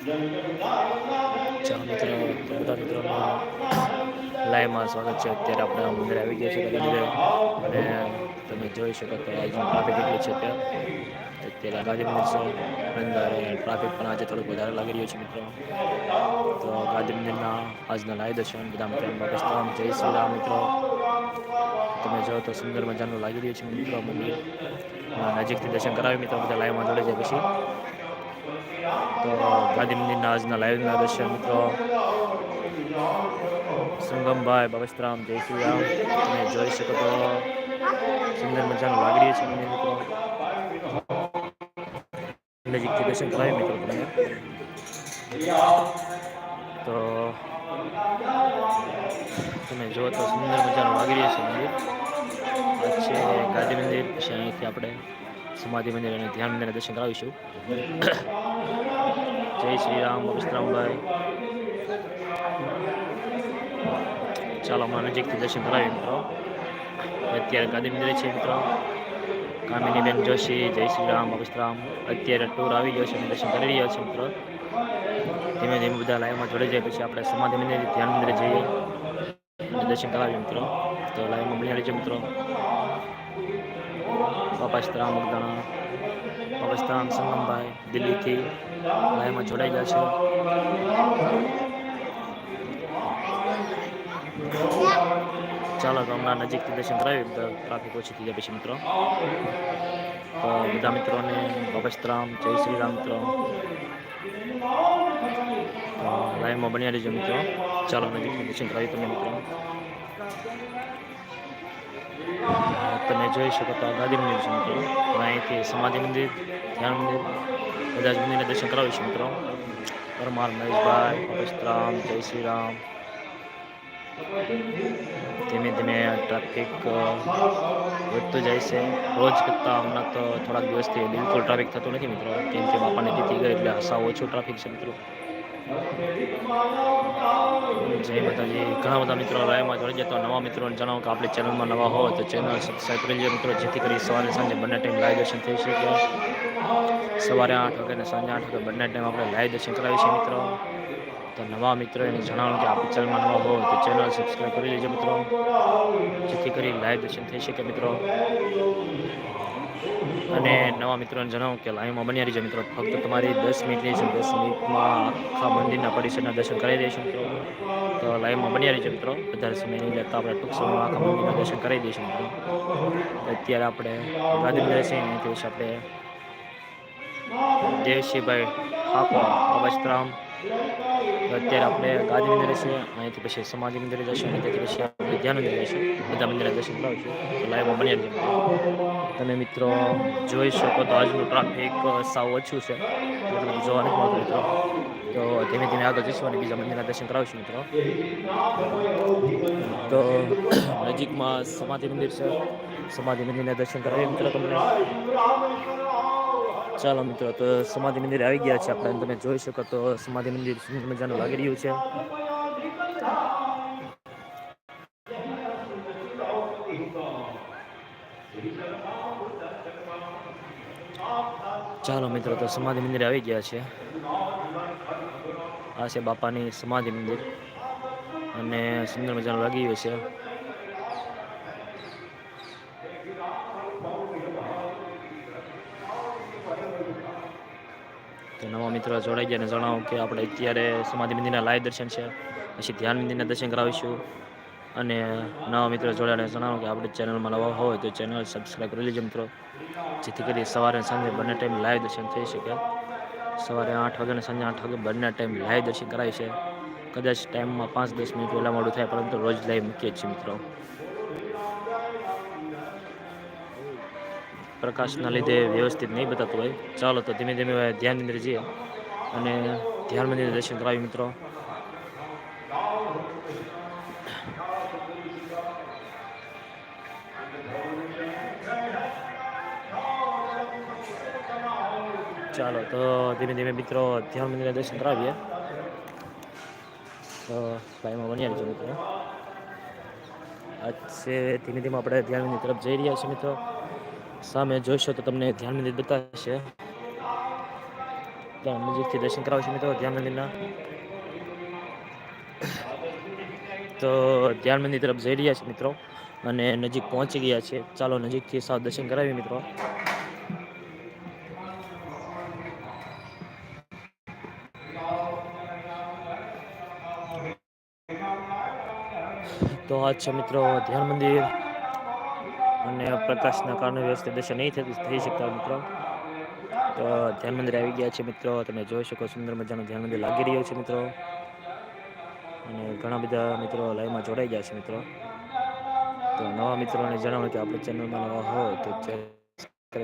ચાલો મિત્રો બધા મિત્રોનું લાઈવમાં સ્વાગત છે. અત્યારે આપણે મંદિર આવી ગયા છે અને તમે જોઈ શકો તો આજનું ટ્રાફિક કેટલું છે અત્યારે અત્યારે ગાંધી મંદિર છે. ટ્રાફિક પણ આજે થોડુંક વધારે લાગી રહ્યું છે મિત્રો. તો ગાંધી મંદિરના આજના લાઈવ દર્શન બધા મિત્રો પાકિસ્તાન જય શ્રી રામ મિત્રો. તમે જો તો સુંદર મજાનું લાગી રહ્યું છે મિત્રો મંદિર. નજીકથી દર્શન કરાવી મિત્રો, બધા લાઈવમાં જોડે જાય પછી. તો ગાંધી મંદિરના આજના લાઈવના દર્શન મિત્રો સંગમભાઈ બાબસ્તરામ જય શ્રી તમે જોઈ શકો તો સુંદર મજાનું લાગી રહ્યું છે મંદિર મિત્રો નજીકથી દર્શન કરાવી મિત્રો તમને તો તમે જુઓ તો સુંદર મજાનું લાગી રહ્યું છે મંદિર છે ગાંધી મંદિર પછી અહીંથી આપણે સમાધિ મંદિર અને ધ્યાન મંદિરના દર્શન કરાવીશું. જય શ્રી રામ વિશ્રામભાઈ ચાલો હમણાં નજીકથી દર્શન કરાવીએ મિત્રો. અત્યારે ગાંધી મંદિરે છે મિત્રો. કામિનીબેન જોશી, જય શ્રી રામ વિશ્રામ અત્યારે ટૂર આવી ગયો છે અને દર્શન કરી રહ્યા છે મિત્રો. ધીમે ધીમે બધા લાઈવમાં જોડી જાય પછી આપણે સમાધિ મંદિર, ધ્યાન મંદિરે જઈએ દર્શન કરાવીએ મિત્રો. તો લાઈવમાં બની રહેજો મિત્રો. બાપાસ્તરામ મગદાણા બાપાસ્તરામ સંગમભાઈ દિલ્હીથી લાઈમાં જોડાઈ ગયા છે. ચાલો, તો હમણાં નજીકથી દર્શન કરાવી ટ્રાફિક ઓછી થઈ જાય પછી મિત્રો. બધા મિત્રોને બાપાસ્તરામ જય શ્રી રામ મિત્રો લાઈવમાં બન્યા રહેજો મિત્રો. ચાલો, નજીકથી દર્શન કરાવી તમે મિત્રો. તમે જોઈ શકો તો આ ગાંધી મંદિર છે મિત્રો. અહીંથી સમાધિ મંદિર, ધ્યાન મંદિર, બધા જ મંદિરને દર્શન કરાવીશું મિત્રો. પરમાર મહેશભાઈ પવિત્રામ જય શ્રી રામ ધીમે ધીમે ટ્રાફિક વધતું જાય છે. રોજ કરતાં હમણાં તો થોડાક દિવસથી બિલકુલ ટ્રાફિક થતું નથી મિત્રો. કેમ કે બાપાની તિથિ ગઈ એટલે સાવ ઓછું ટ્રાફિક છે મિત્રો. જય માતાજી. ઘણા બધા મિત્રો લાઈવમાં જોડી તો નવા મિત્રોને જણાવો કે આપણી ચેનલમાં નવા હોય તો ચેનલ સબસ્ક્રાઈબ કરી લેજો મિત્રો, જેથી કરી સવારે સાંજે બંને ટાઈમ લાઈવ દર્શન થઈ શકે. સવારે આઠ વાગે અને સાંજે આઠ વાગે બંને ટાઈમ આપણે લાઈવ દર્શન કરાવીએ છીએ મિત્રો. તો નવા મિત્રો એને જણાવો કે આપણી ચેનલમાં નવા હોય તો ચેનલ સબસ્ક્રાઈબ કરી લેજો મિત્રો. જેથી કરી લાઈવ દર્શન થઈ શકે મિત્રો. અને નવા મિત્રોને જણાવું કે લાઈવમાં બન્યા રહીજો મિત્રો. ફક્ત તમારી દસ મિનિટની છે. દસ મિનિટમાં આખા મંદિરના પરિસરના દર્શન કરાવી દઈશું મિત્રો. તો લાઈવમાં બન્યા રહીજો મિત્રો. વધારે સમય નહીં લેતા આપણે ટૂંક સમયમાં આખા મંદિરના દર્શન કરાવી દઈશું મિત્રો. અત્યારે આપણે ગાંધી મંદિર છે આપણે દેવશીભાઈ ઠાકોર. અવસ્ત્રામ અત્યારે આપણે ગાંધી મંદિરે છીએ. અહીંથી પછી સમાધિ મંદિરે જશું તેથી પછી આપણે ધ્યાન મંદિરે જઈશું. બધા મંદિરે દર્શન કરાવશું. લાઈવમાં બની રહેજો. તમે મિત્રો જોઈ શકો તો આજનું ટ્રાફિક સાવ ઓછું છે. બધું જોવા મળતું મિત્રો. તો ધીમે ધીમે આગળ જઈશું અને બીજા મંદિરના દર્શન કરાવીશું મિત્રો. તો નજીકમાં સમાધિ મંદિર છે. સમાધિ મંદિરના દર્શન કરાવીએ મિત્રો તમને. ચાલો મિત્રો, તો સમાધિ મંદિર આવી ગયા છે આપણે. તમે જોઈ શકો તો સમાધિ મંદિર સુંદર મજાનું લાગી રહ્યું છે. ચાલો મિત્રો, તો સમાધિ મંદિર આવી ગયા છે. આ છે બાપાની સમાધિ મંદિર. અને સુંદર મજાનું લાગી રહ્યું છે. નવા મિત્રો જોડાઈ ગયા અને જણાવો કે આપણે અત્યારે સમાધિ મંદિરના લાઈવ દર્શન છે. પછી ધ્યાન મંદિરના દર્શન કરાવીશું. અને નવા મિત્રો જોડાઈને જણાવો કે આપણે ચેનલમાં નવા હોય તો ચેનલ સબસ્ક્રાઈબ કરી લેજો મિત્રો. જેથી કરી સવારે સાંજે બંને ટાઈમ લાઈવ દર્શન થઈ શકે. સવારે આઠ વાગે અને સાંજે આઠ વાગે બંને ટાઈમ લાઈવ દર્શન કરાય છે. કદાચ ટાઈમમાં પાંચ દસ મિનિટ વહેલા મોડું થાય, પરંતુ રોજ લાઈવ મૂકીએ છીએ મિત્રો. પ્રકાશના લીધે વ્યવસ્થિત નહીં બતાતું હોય. ચાલો તો ધીમે ધીમે ધ્યાન મંદિર જઈએ. અને ધ્યાન મંદિર દર્શન કરાવી મિત્રો. ચાલો તો ધીમે ધીમે મિત્રો ધ્યાન મંદિરના દર્શન કરાવીએ. તો ભાઈમાં બની રહીજો મિત્રો. આજે ધીમે ધીમે આપણે ધ્યાન મંદિર તરફ જઈ રહ્યા છીએ મિત્રો. સામે જોઈશો તો તમને ધ્યાન મંદિર બતાવશે ત્યાં મંદિરથી દર્શન કરાવશે મિત્રો, ધ્યાન મંદિરના. તો ધ્યાન મંદિર તરફ જઈ રહ્યા છે મિત્રો અને નજીક પહોંચી ગયા છે. ચાલો નજીકથી સાવ દર્શન કરાવીએ મિત્રો. તો આ છે મિત્રો ધ્યાન મંદિર. અને પ્રકાશના કારણે વ્યવસ્થિત દર્શન નહીં થતું, થઈ શકતા મિત્રો. તો ધ્યાન મંદિર આવી ગયા છે મિત્રો. તમે જોઈ શકો સુંદર મજાનું ધ્યાન મંદિર લાગી રહ્યું છે મિત્રો. અને ઘણા બધા મિત્રો લાઈવમાં જોડાઈ ગયા છે મિત્રો. તો નવા મિત્રોને જણાવ્યું કે આપણી ચેનલમાં નવા હોય તો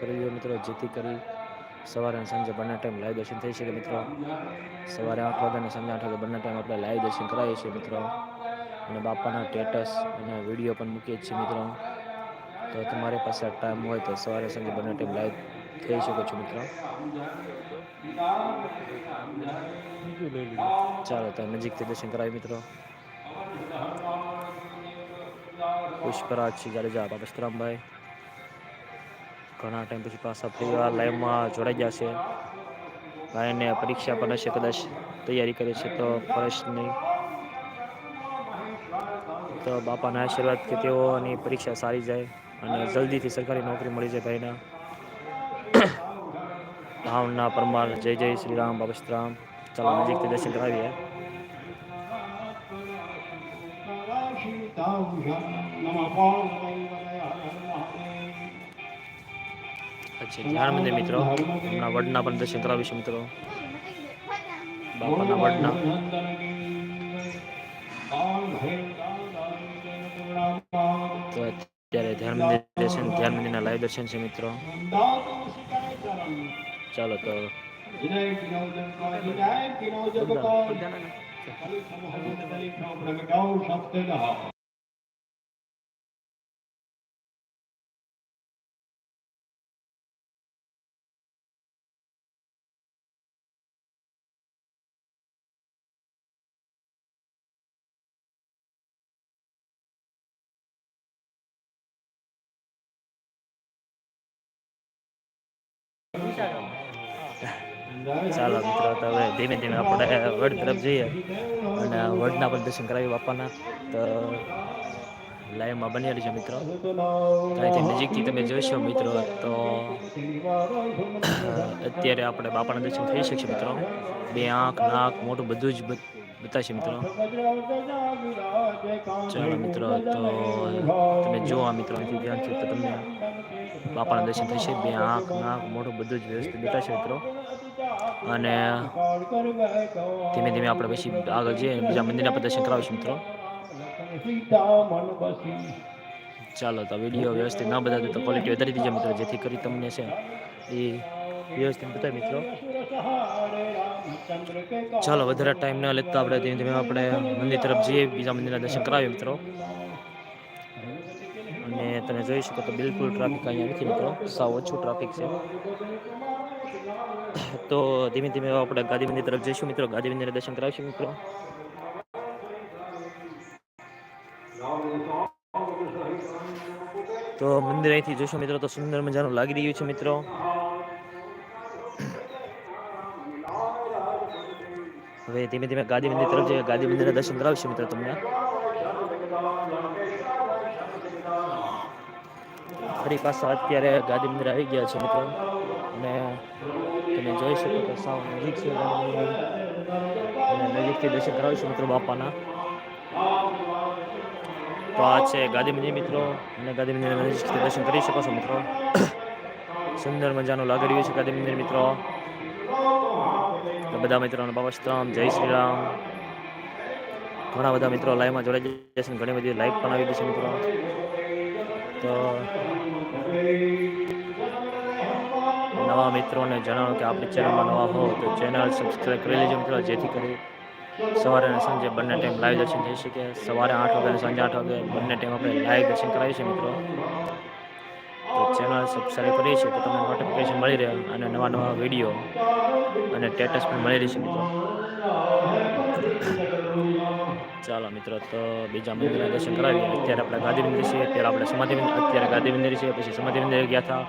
કરી મિત્રો. જેથી કરી સવારે અને સાંજે બંને ટાઈમ લાઈવ દર્શન થઈ શકે મિત્રો. સવારે આઠ વાગ્યા અને સાંજે આઠ વાગે બંને ટાઈમ આપણે લાઈવ દર્શન કરાવીએ છીએ મિત્રો. અને બાપાના સ્ટેટસ અને વીડિયો પણ મૂકીએ છીએ મિત્રો. તો તમારી પાસે ટાઈમ હોય તો સવારે સાંજે બંને ટાઈમ લાઈવ થઈ શકો છો મિત્રો. ચાલો તો નજીકથી દર્શન કરાવી મિત્રો. પુષ્પરાજ જાડેજા બાબસ્તરામભાઈ ઘણા ટાઈમ પછી પાછા ફરી વાર લાઈવમાં જોડાઈ ગયા છે. ભાઈને પરીક્ષા પણ હશે કદાચ તૈયારી કરે છે તો ફરશ નહીં. તો બાપાના આશીર્વાદ કે તેઓની પરીક્ષા સારી જાય. અને જલ્દીથી સરકારી નોકરી મળી જાય ભાઈના. ભાવના, પરમાર, જય જય શ્રી રામ બાબસ્તરામ ચાલો નજીકથી દર્શન કરાવીએ. અચ્છા ધ્યાન મંદિર મિત્રો, હમણાં વડના પણ દર્શન કરાવીશું મિત્રો. બાપાના વડના. ધ્યાન મંદિર દર્શન ધ્યાન મંદિરના લાઈવ દર્શન છે મિત્રો ચાલો તો ચાલો મિત્રો, તો હવે ધીમે ધીમે આપણે વડ તરફ જઈએ અને વડના પણ દર્શન કરાવી બાપાના. તો લાઈવમાં બની રહીશું મિત્રો. ત્યાંથી નજીકથી તમે જોઈશો મિત્રો, તો અત્યારે આપણે બાપાના દર્શન થઈ શકશે મિત્રો. બે આંખ, નાક મોટું બધું જ બતાવશે મિત્રો. ચાલો મિત્રો, તો તમે જુઓ આ મિત્રો ધ્યાનથી, તો તમને બાપાના દર્શન થશે બે આંખ, નાક મોટું બધું જ વ્યવસ્થિત બતાવશે મિત્રો. અને ધીમે ધીમે આપણે પછી આગળ જઈએ. બીજા મંદિરના પ્રદર્શન કરાવીશું મિત્રો. ચાલો, તો વીડિયો વ્યવસ્થિત ના બધા તો ક્વોલિટી વધારી દીજો મિત્રો. જેથી કરી તમને છે એ વ્યવસ્થિત બતાવે મિત્રો. ચાલો, વધારે ટાઈમ ન લેતા આપણે ધીમે ધીમે આપણે મંદિર તરફ જઈએ. બીજા મંદિરના દર્શન કરાવીએ મિત્રો. અને તમે જોઈ શકો તો બિલકુલ ટ્રાફિક અહીંયા નથી મિત્રો. સાવ ઓછું ટ્રાફિક છે. તો ધીમે ધીમે આપણે ગાંધી મંદિર તરફ જઈશું મિત્રો. ગાંધી મંદિરના દર્શન કરાવીશું મિત્રો. તો મંદિર અહીંથી જોશો મિત્રો તો સુંદર મજાનું લાગી રહ્યું છે મિત્રો. હવે ધીમે ધીમે ગાંધી મંદિર તરફ જઈએ. ગાંધી મંદિરના દર્શન કરાવીશું મિત્રો તમને. ફરી પાછા અત્યારે ગાંધી મંદિર આવી ગયા છે મિત્રો. અને તમે જોઈ શકો તો સાવ નજીક છે અને નજીકથી દર્શન કરાવીશું મિત્રો બાપાના. તો આ છે ગાંધી મંદિર મિત્રો. અને ગાંધી મંદિર નજીકથી દર્શન કરી શકો છો મિત્રો. સુંદર મજાનું લાગી રહ્યું છે ગાંધી મંદિર મિત્રો. તો બધા મિત્રોને બાબા શ્રીરામ જય શ્રી રામ. ઘણા બધા મિત્રો લાઈવમાં જોડાઈ જશે ઘણી બધી લાઈક પણ આવી જશે મિત્રો. તો નવા મિત્રોને જણાવો કે આપણી ચેનલમાં નવા હો તો ચેનલ સબસ્ક્રાઈબ કરી લેજો મિત્રો, જેથી કરી સવારે અને સાંજે બંને ટાઈમ લાઈવ દર્શન થઈ શકે. સવારે આઠ વાગે અને સાંજે આઠ વાગે બંને ટાઈમ આપણે લાઈવ દર્શન કરાવીએ છીએ મિત્રો. તો ચેનલ સબસ્ક્રાઈબ કરીએ છીએ તો તમને નોટિફિકેશન મળી રહે અને નવા નવા વીડિયો અને સ્ટેટસ પણ મળી રહેશે મિત્રો. ચાલો મિત્રો, તો બીજા મંદિરના દર્શન કરાવીએ. અત્યારે આપણે ગાંધી મંદિર છીએ અત્યારે આપણે સમાધિ મંદિર અત્યારે ગાંધી મંદિર છીએ પછી સમાધિ મંદિર ગયા હતા.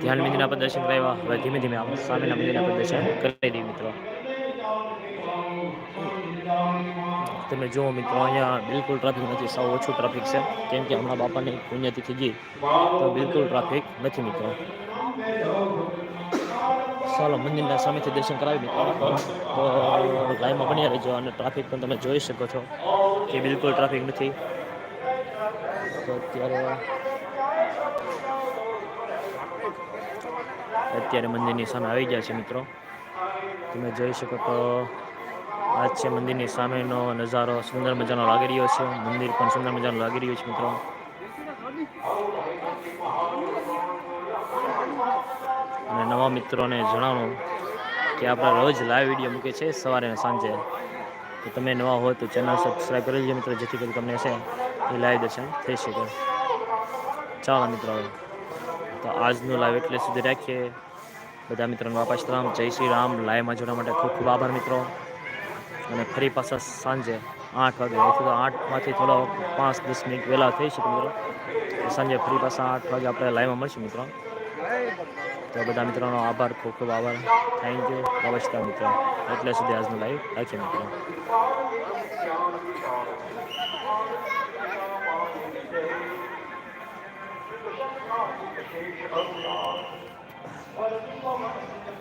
ધ્યાન મંદિરના પણ દર્શન કરાવ્યા. હવે ધીમે ધીમે આપણે સામેના મંદિરના પણ દર્શન કરી દઈએ મિત્રો. તમે જુઓ મિત્રો, અહીંયા બિલકુલ ટ્રાફિક નથી. સાવ ઓછું ટ્રાફિક છે. કેમ કે હમણાં બાપાની પુણ્યતિથિ ગઈ, તો બિલકુલ ટ્રાફિક નથી મિત્રો. ચાલો, મંદિરના સામેથી દર્શન કરાવી તો લાઈનમાં બની રહેજો અને ટ્રાફિક પણ તમે જોઈ શકો છો કે બિલકુલ ટ્રાફિક નથી. તો અત્યારે અત્યારે મંદિરની સામે આવી ગયા છે મિત્રો. તમે જોઈ શકો તો આ છે મંદિરની સામેનો નજારો સુંદર મજાનો લાગી રહ્યો છે. મંદિર પણ સુંદર મજાનો લાગી રહ્યું છે મિત્રો. અને નવા મિત્રોને જણાવો કે આપણે રોજ લાઈવ વીડિયો મૂકીએ છીએ સવારે અને સાંજે. તો તમે નવા હોય તો ચેનલ સબસ્ક્રાઈબ કરી લેજો મિત્રો, જેથી કરી તમને છે એ લાઈવ દર્શન થઈ શકે. ચાલો મિત્રો. તો આજનું લાઈવ એટલે સુધી રાખીએ. બધા મિત્રોને વાપસ રામ જય શ્રી રામ. લાઈવમાં જોડવા માટે ખૂબ ખૂબ આભાર મિત્રો. અને ફરી પાછા સાંજે આઠ વાગે. અહીંથી તો આઠમાંથી થોડો પાંચ દસ મિનિટ વહેલા થઈ શકે મિત્રો. સાંજે ફરી પાછા આઠ વાગે આપણે લાઈવમાં મળશું મિત્રો. તો બધા મિત્રોનો આભાર, ખૂબ ખૂબ આભાર. થેન્ક યુ નમસ્કાર મિત્રો. એટલે સુધી આજનો લાઈવ રાખીએ મિત્રો.